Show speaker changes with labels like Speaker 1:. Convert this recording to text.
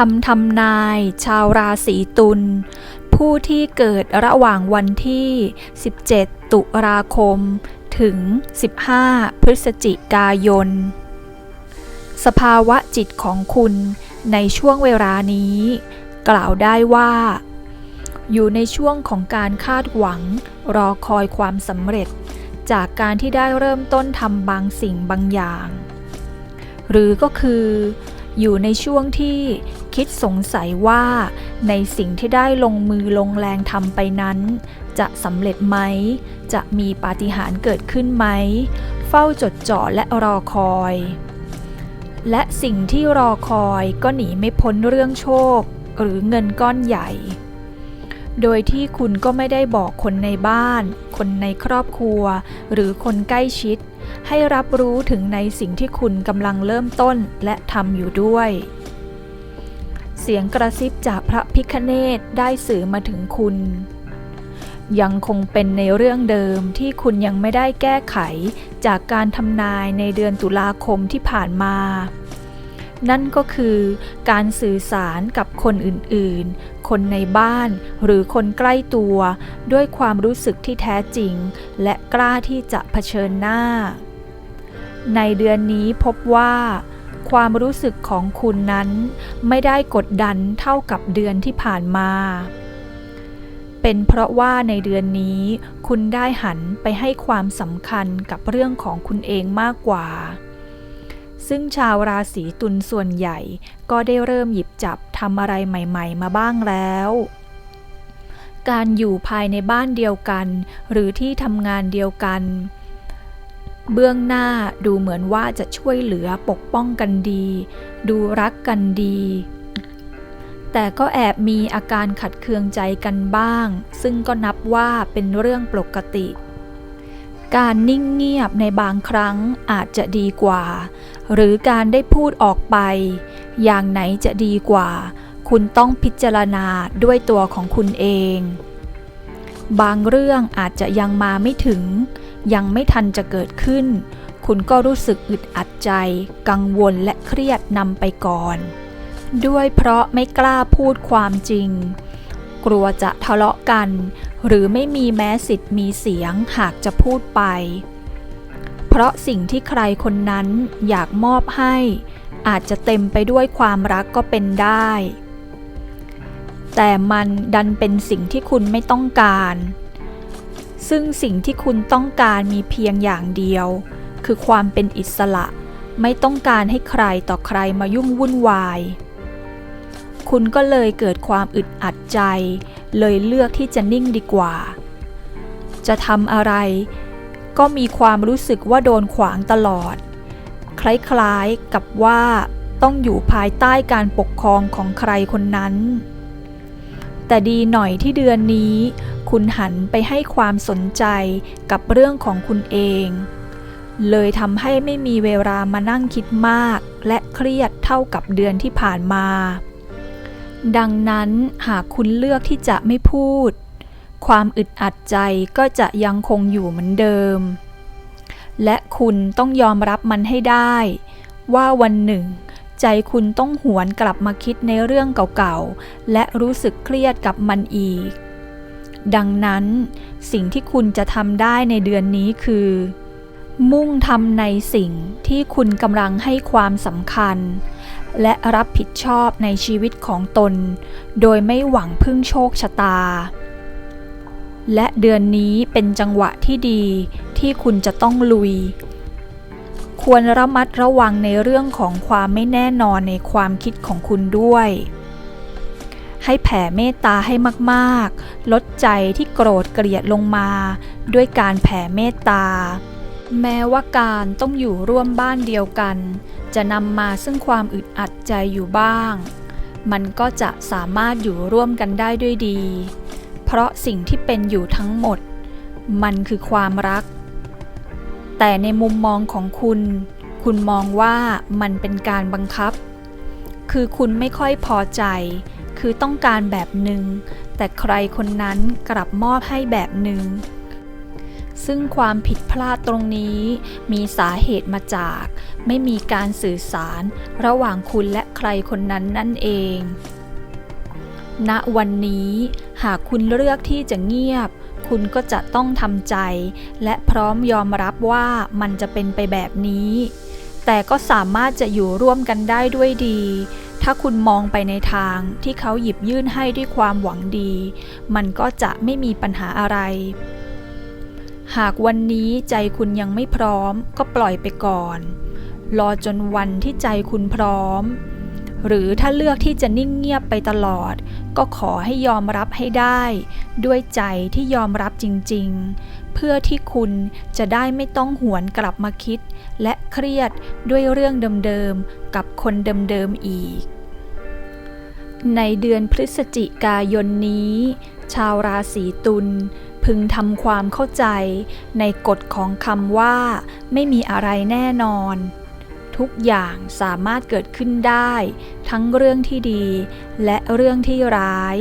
Speaker 1: คำทำนาย ชาวราศีตุล ผู้ที่เกิดระหว่างวันที่ 17 ตุลาคม ถึง 15 พฤศจิกายน สภาวะจิตของคุณในช่วงเวลานี้ กล่าวได้ว่า อยู่ในช่วงของการคาดหวัง รอคอยความสำเร็จ จากการที่ได้เริ่มต้นทำบางสิ่งบางอย่าง หรือก็คือ อยู่ในช่วงที่คิดสงสัยว่า ในสิ่งที่ได้ลงมือลงแรงทำไปนั้น จะสำเร็จไหม จะมีปาฏิหาริย์เกิดขึ้นไหม เฝ้าจดจ่อและรอคอย และสิ่งที่รอคอยก็หนีไม่พ้นเรื่องโชค หรือเงินก้อนใหญ่ โดยที่คุณก็ไม่ได้บอกคนในบ้าน คนในครอบครัว หรือคนใกล้ชิด ให้รับรู้ถึงในสิ่งที่คุณกำลังเริ่มต้นและทำอยู่ด้วย เสียงกระซิบจากพระพิคเนตได้สื่อมาถึงคุณ ยังคงเป็นในเรื่องเดิมที่คุณยังไม่ได้แก้ไขจากการทำนายในเดือนตุลาคมที่ผ่านมานั่นก็คือการสื่อสารกับคนอื่นๆ คนในบ้าน หรือคนใกล้ตัว ด้วยความรู้สึกที่แท้จริง และกล้าที่จะเผชิญหน้า ในเดือนนี้พบว่า ความรู้สึกของคุณนั้น ไม่ได้กดดันเท่ากับเดือนที่ผ่านมาเป็นเพราะว่าในเดือนนี้คุณได้หันไปให้ความสำคัญกับเรื่องของคุณเองมากกว่า ซึ่งชาวราศีตุลส่วนใหญ่ก็ได้เริ่มหยิบจับทำอะไรใหม่ๆ มาบ้างแล้ว การอยู่ภายในบ้านเดียวกัน หรือที่ทำงานเดียวกัน เบื้องหน้าดูเหมือนว่าจะช่วยเหลือปกป้องกันดี ดูรักกันดี แต่ก็แอบมีอาการขัดเคืองใจกันบ้าง ซึ่งก็นับว่าเป็นเรื่องปกติการนิ่งเงียบในบางครั้งอาจจะดีกว่า หรือการได้พูดออกไป อย่างไหนจะดีกว่า คุณต้องพิจารณาด้วยตัวของคุณเอง บางเรื่องอาจจะยังมาไม่ถึง ยังไม่ทันจะเกิดขึ้น คุณก็รู้สึกอึดอัดใจ กังวลและเครียดนำไปก่อน ด้วยเพราะไม่กล้าพูดความจริง กลัวจะทะเลาะกัน หรือไม่มีแม้สิทธิ์มีเสียงหากจะพูดไป เพราะสิ่งที่ใครคนนั้นอยากมอบให้ อาจจะเต็มไปด้วยความรักก็เป็นได้ แต่มันดันเป็นสิ่งที่คุณไม่ต้องการ ซึ่งสิ่งที่คุณต้องการมีเพียงอย่างเดียว คือความเป็นอิสระ ไม่ต้องการให้ใครต่อใครมายุ่งวุ่นวาย คุณก็เลยเกิดความอึดอัดใจ เลยเลือกที่จะนิ่งดีกว่า จะทำอะไรก็มีความรู้สึกว่าโดนขวางตลอด คล้ายๆกับว่าต้องอยู่ภายใต้การปกครองของใครคนนั้น แต่ดีหน่อยที่เดือนนี้ คุณหันไปให้ความสนใจกับเรื่องของคุณเอง เลยทำให้ไม่มีเวลามานั่งคิดมาก และเครียดเท่ากับเดือนที่ผ่านมา ดังนั้นหากคุณเลือกที่จะไม่พูด ความอึดอัดใจก็จะยังคงอยู่เหมือนเดิม และคุณต้องยอมรับมันให้ได้ ว่าวันหนึ่ง ใจคุณต้องหวนกลับมาคิดในเรื่องเก่าๆ และรู้สึกเครียดกับมันอีก ดังนั้นสิ่งที่คุณจะทำได้ในเดือนนี้คือ มุ่งทำในสิ่งที่คุณกำลังให้ความสำคัญ และรับผิดชอบในชีวิตของตน โดยไม่หวังพึ่งโชคชะตาและเดือนนี้เป็นจังหวะที่ดี ที่คุณจะต้องลุย ควรระมัดระวังในเรื่องของความไม่แน่นอนในความคิดของคุณด้วย ให้แผ่เมตตาให้มากๆ ลดใจที่โกรธเกลียดลงมา ด้วยการแผ่เมตตา แม้ว่าการต้องอยู่ร่วมบ้านเดียวกัน จะนำมาซึ่งความอึดอัดใจอยู่บ้าง มันก็จะสามารถอยู่ร่วมกันได้ด้วยดี เพราะสิ่งที่เป็นอยู่ทั้งหมดมันคือความรัก แต่ในมุมมองของคุณ คุณมองว่ามันเป็นการบังคับ คือคุณไม่ค่อยพอใจ คือต้องการแบบหนึ่ง แต่ใครคนนั้นกลับมอบให้แบบหนึ่ง ซึ่งความผิดพลาดตรงนี้มีสาเหตุมาจาก ไม่มีการสื่อสารระหว่างคุณและใครคนนั้นนั่นเอง ณ วันนี้หากคุณเลือกที่จะเงียบ คุณก็จะต้องทำใจ และพร้อมยอมรับว่ามันจะเป็นไปแบบนี้ แต่ก็สามารถจะอยู่ร่วมกันได้ด้วยดี ถ้าคุณมองไปในทางที่เขาหยิบยื่นให้ด้วยความหวังดี มันก็จะไม่มีปัญหาอะไร หากวันนี้ใจคุณยังไม่พร้อม ก็ปล่อยไปก่อน รอจนวันที่ใจคุณพร้อม หรือถ้าเลือกที่จะนิ่งเงียบไปตลอด ก็ขอให้ยอมรับให้ได้ ด้วยใจที่ยอมรับจริง ๆ เพื่อที่คุณจะได้ไม่ต้องหวนกลับมาคิด และเครียดด้วยเรื่องเดิมๆ กับคนเดิมๆอีก ในเดือนพฤศจิกายนนี้ ชาวราศีตุลพึงทำความเข้าใจในกฎของคำว่า ไม่มีอะไรแน่นอน ทุกอย่างสามารถเกิดขึ้นได้ ทั้งเรื่องที่ดีและเรื่องที่ร้าย